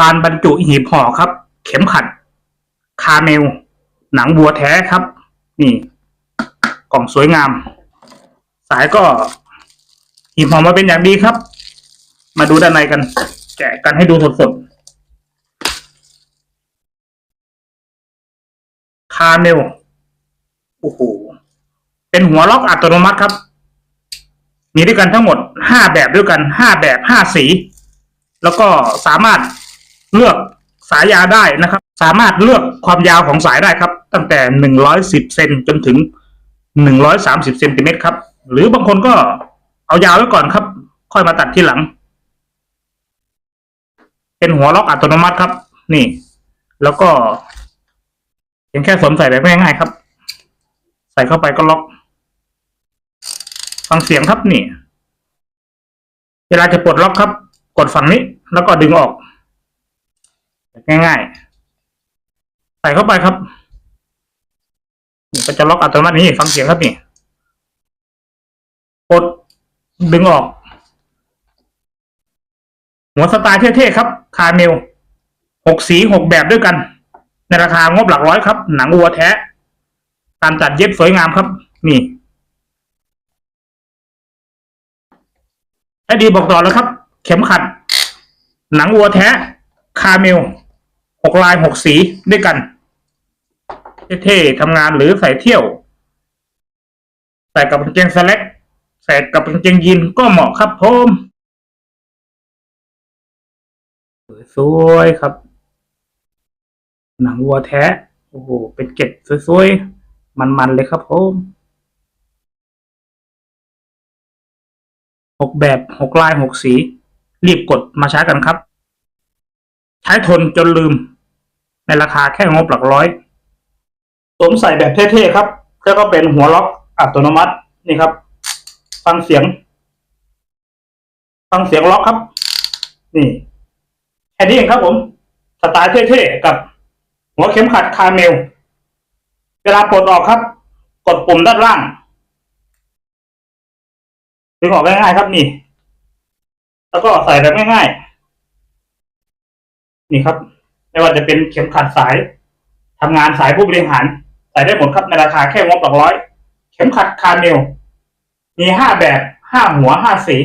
การบรรจุหีบห่อครับ เข็มขัด คาเมล หนังวัวแท้ครับ นี่ กล่องสวยงาม สายก็หีบห่อมาเป็นอย่างดีครับ มาดูด้านในกัน แกะกันให้ดูสดๆคาเมลโอ้โหเป็นหัวล็อกอัตโนมัติครับ มีด้วยกันทั้งหมดห้าแบบด้วยกันห้าแบบห้าสี แล้วก็สามารถ เลือกสายยาได้นะครับ สามารถเลือกความยาวของสายได้ครับ ตั้งแต่หนึ่งร้อยสิบเซนจนถึงหนึ่งร้อยสามสิบเซนติเมตรครับ หรือบางคนก็เอายาวไว้ก่อนครับ ค่อยมาตัดทีหลัง เป็นหัวล็อกอัตโนมัติครับ นี่ แล้วก็เพียงแค่สวมใส่แบบง่ายๆครับ ใส่เข้าไปก็ล็อก ฟังเสียงครับนี่ เวลาจะปลดล็อกครับ กดฝั่งนี้ แล้วก็ดึงออก ง่ายๆ ใส่เข้าไปครับก็จะล็อกอัตโนมัตินี่ฟังเสียงครับนี่กดดึงออก หัวสไตล์เท่ๆครับ คาเมลหกสีหกแบบด้วยกัน ในราคางบหลักร้อยครับ หนังวัวแท้ การจัดเย็บสวยงามครับ นี่ไอดีบอกต่อแล้วครับ เข็มขัด หนังวัวแท้ คาเมลหกลายหกสีด้วยกัน เท่ๆทำงานหรือใส่เที่ยว ใส่กับกางเกงสแลกใส่กับกางเกงยีนก็เหมาะครับผมสวยครับ หนังวัวแท้ โอ้โห เป็นเกล็ดสวยๆ มันๆ เลยครับผมหกแบบหกลายหกสี รีบกดมาใช้กันครับ ใช้ทนจนลืม ในราคาแค่งบหลักร้อยสวมใส่แบบเท่ๆครับ แล้วก็เป็นหัวล็อกอัตโนมัตินี่ครับ ฟังเสียง ฟังเสียงล็อกครับ นี่แค่นี้เองครับผม สไตล์เท่ๆกับ หัวเข็มขัดคาเมล เวลาปลดออกครับ กดปุ่มด้านล่างดึงออกง่ายๆครับนี่ แล้วก็ใส่แบบง่ายๆ นี่ครับ ไม่ว่าจะเป็นเข็มขัดสายทำงานสายผู้บริหารใส่ได้หมดครับในราคาแค่งบหลักร้อย เข็มขัดคาเมลมีห้าแบบห้าหัวห้าสี